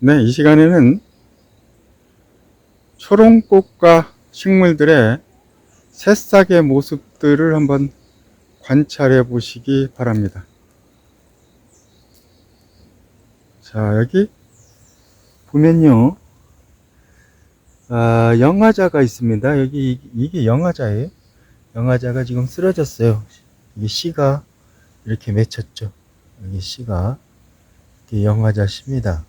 네, 이 시간에는 초롱꽃과 식물들의 새싹의 모습들을 한번 관찰해 보시기 바랍니다. 자, 여기 보면요. 아, 영화자가 있습니다. 여기 이- 이게 영화자예요. 영화자가 지금 쓰러졌어요. 이게 씨가 이렇게 맺혔죠. 여기 씨가 이게 영화자 씨입니다.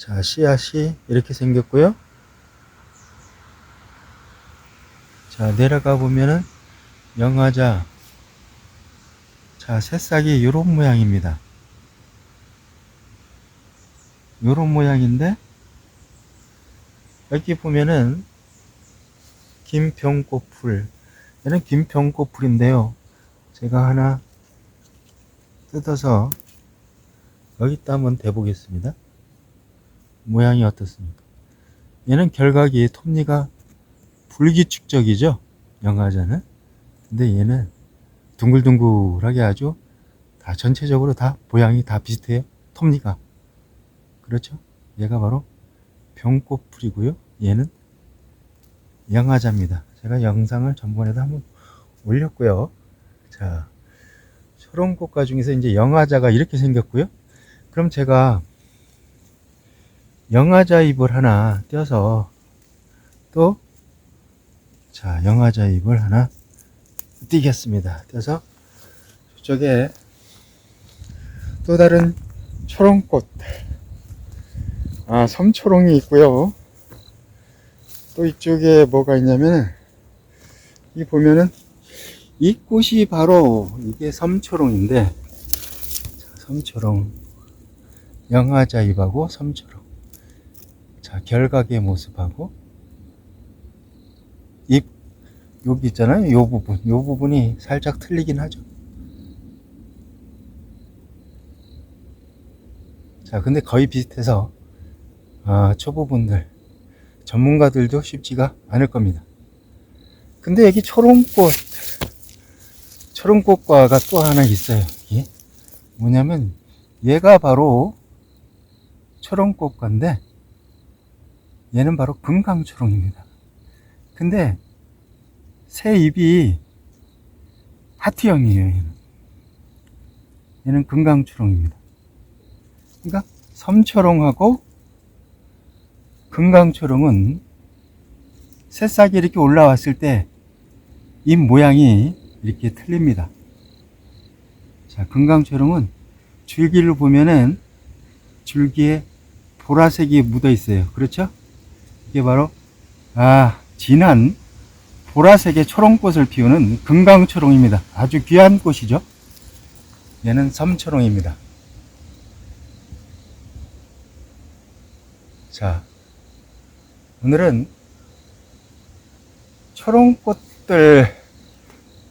자, 씨앗이 이렇게 생겼고요. 자, 내려가 보면은 영화자 자, 새싹이 이런 모양입니다. 요런 모양인데 여기 보면은 김병꽃풀 얘는 김병꽃풀인데요 제가 하나 뜯어서 여기다 한번 대보겠습니다 모양이 어떻습니까 얘는 결각이 톱니가 불기축적이죠 영화자는 근데 얘는 둥글둥글하게 아주 다 전체적으로 다 모양이 다 비슷해요 톱니가 그렇죠? 얘가 바로 병꽃풀이고요. 얘는 영화자입니다. 제가 영상을 전번에도 한번 올렸고요. 자, 초롱꽃과 중에서 이제 영화자가 이렇게 생겼고요. 그럼 제가 영화자 잎을 하나 떼어서 또 자, 영화자 잎을 하나 띄겠습니다. 떼어서 저쪽에 또 다른 초롱꽃 아, 섬초롱이 있고요. 또 이쪽에 뭐가 있냐면 이 보면은 이 꽃이 바로 이게 섬초롱인데 자, 섬초롱 영화자 잎하고 섬초롱 자 결각의 모습하고 잎 여기 있잖아요 요 부분 요 부분이 살짝 틀리긴 하죠 자 근데 거의 비슷해서 아, 초보분들, 전문가들도 쉽지가 않을 겁니다. 근데 여기 초롱꽃, 초롱꽃과가 또 하나 있어요. 이게 뭐냐면 얘가 바로 초롱꽃과인데 얘는 바로 금강초롱입니다. 근데 새 잎이 하트형이에요. 얘는, 얘는 금강초롱입니다. 그러니까 섬초롱하고 금강초롱은 새싹이 이렇게 올라왔을 때 잎 모양이 이렇게 틀립니다. 자, 금강초롱은 줄기를 보면은 줄기에 보라색이 묻어 있어요. 그렇죠? 이게 바로 아, 진한 보라색의 초롱꽃을 피우는 금강초롱입니다. 아주 귀한 꽃이죠. 얘는 섬초롱입니다. 자, 오늘은 초롱꽃들,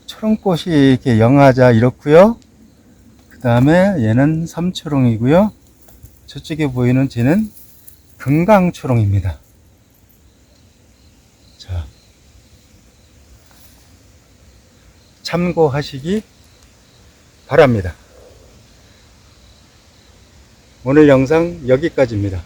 초롱꽃이 이렇게 영하자 이렇고요. 그 다음에 얘는 삼초롱이고요. 저쪽에 보이는 쟤는 금강초롱입니다. 자, 참고하시기 바랍니다. 오늘 영상 여기까지입니다.